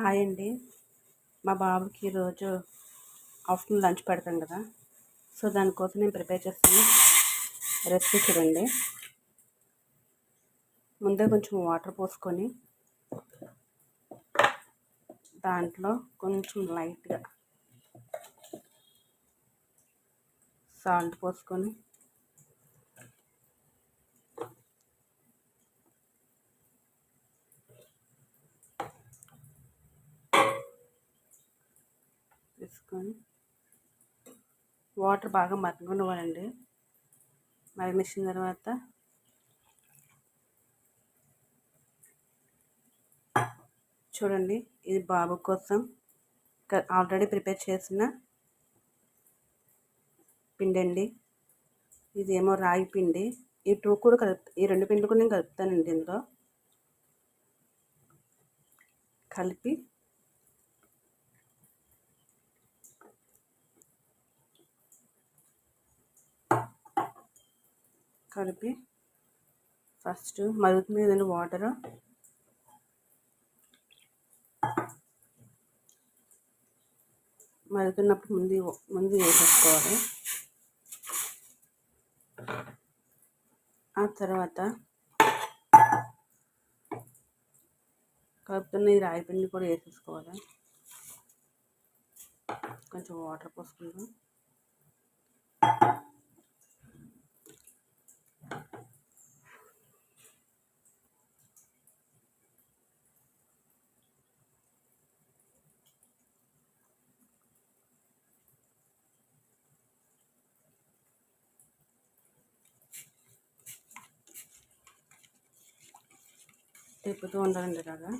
Hi అండి. మా బాబుకి ఈరోజు ఆఫ్టర్నూన్ లంచ్ పెడతాం కదా. సో దానికోసం నేను ప్రిపేర్ చేస్తాను రెసిపీ చూడండి. ముందే కొంచెం వాటర్ పోసుకొని దాంట్లో కొంచెం లైట్గా సాల్ట్ పోసుకొని తీసుకొని వాటర్ బాగా మరగనివ్వాలండి. మరగనిచ్చిన తర్వాత చూడండి ఇది బాబు కోసం ఆల్రెడీ ప్రిపేర్ చేసిన పిండి అండి ఇదేమో రాగి పిండి. ఈ టూ కూడా కలుపు ఈ రెండు పిండి కూడా నేను కలుపుతానండి ఇందులో. కలిపి కలిపి ఫస్ట్ మరుగుతుంది కదండి వాటర్ మరుగుతున్నప్పుడు ముందు ముందు వేసేసుకోవాలి. ఆ తర్వాత కలుపుతున్న ఈ రాయి పిండి కూడా వేసేసుకోవాలి. కొంచెం వాటర్ పోసుకుందాం. తిప్పుతూ ఉండాలండి ఇలాగా